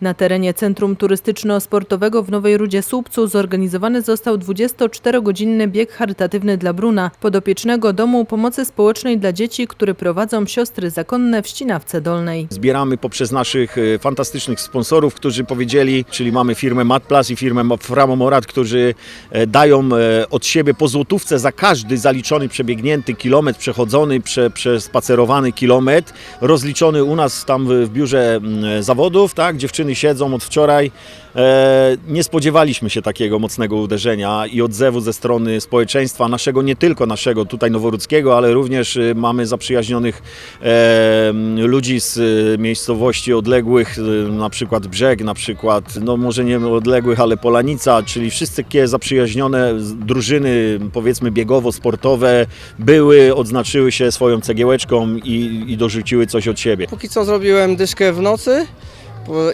Na terenie Centrum Turystyczno-Sportowego w Nowej Rudzie Słupcu zorganizowany został 24-godzinny bieg charytatywny dla Bruna, podopiecznego Domu Pomocy Społecznej dla Dzieci, który prowadzą siostry zakonne w Ścinawce Dolnej. Zbieramy poprzez naszych e, fantastycznych sponsorów, którzy powiedzieli, czyli mamy firmę Matplas i firmę Framo Morat, którzy e, dają e, od siebie po złotówce za każdy zaliczony, przebiegnięty kilometr, przechodzony, prze, przespacerowany kilometr, rozliczony u nas tam w, w biurze mm, zawodów, tak, dziewczyny siedzą od wczoraj. E, nie spodziewaliśmy się takiego mocnego uderzenia i odzewu ze strony społeczeństwa naszego, nie tylko naszego tutaj noworudzkiego, ale również e, mamy zaprzyjaźnionych e, ludzi z miejscowości odległych, na przykład Brzeg, na przykład, no może nie odległych, ale Polanica, czyli wszystkie zaprzyjaźnione drużyny, powiedzmy biegowo-sportowe, były, odznaczyły się swoją cegiełeczką i, i dorzuciły coś od siebie. Póki co zrobiłem dyszkę w nocy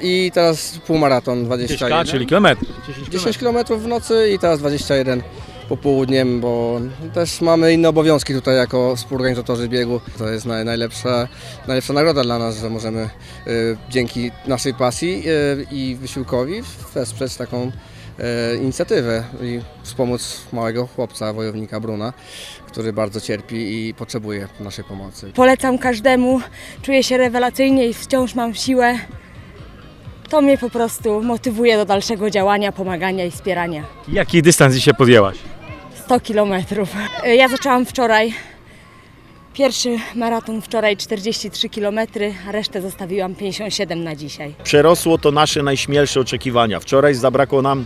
i teraz półmaraton 21. czyli kilometr. 10 km w nocy i teraz 21 popołudniem, bo też mamy inne obowiązki tutaj jako współorganizatorzy biegu. To jest naj, najlepsza, najlepsza nagroda dla nas, że możemy y, dzięki naszej pasji y, i wysiłkowi wesprzeć taką y, inicjatywę i wspomóc małego chłopca, wojownika Bruna, który bardzo cierpi i potrzebuje naszej pomocy. Polecam każdemu, czuję się rewelacyjnie i wciąż mam siłę. To mnie po prostu motywuje do dalszego działania, pomagania i wspierania. Jaki dystans dzisiaj podjęłaś? 100 kilometrów. Y, Ja zaczęłam wczoraj. Pierwszy maraton wczoraj 43 km, a resztę zostawiłam 57 na dzisiaj. Przerosło to nasze najśmielsze oczekiwania. Wczoraj zabrakło nam e,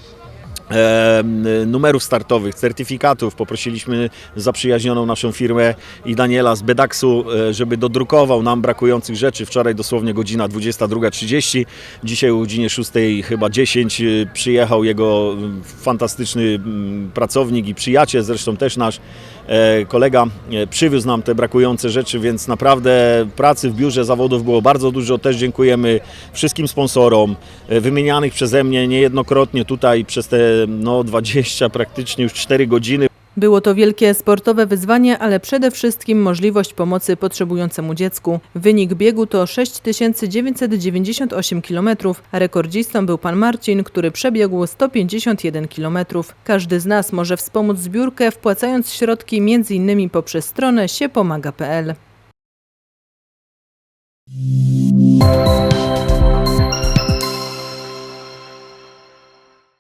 numerów startowych, certyfikatów. Poprosiliśmy zaprzyjaźnioną naszą firmę i Daniela z Bedaksu, e, żeby dodrukował nam brakujących rzeczy. Wczoraj dosłownie godzina 22.30, dzisiaj o godzinie 6 chyba 10 e, przyjechał jego mm, fantastyczny mm, pracownik i przyjaciel, zresztą też nasz e, kolega przywiózł nam te brakujące rzeczy, więc naprawdę pracy w biurze zawodów było bardzo dużo. Też dziękujemy wszystkim sponsorom wymienianych przeze mnie niejednokrotnie tutaj przez te no, 20 praktycznie już 4 godziny. Było to wielkie sportowe wyzwanie, ale przede wszystkim możliwość pomocy potrzebującemu dziecku. Wynik biegu to 6998 km, a rekordzistą był pan Marcin, który przebiegł 151 km. Każdy z nas może wspomóc zbiórkę wpłacając środki m.in. poprzez stronę siepomaga.pl.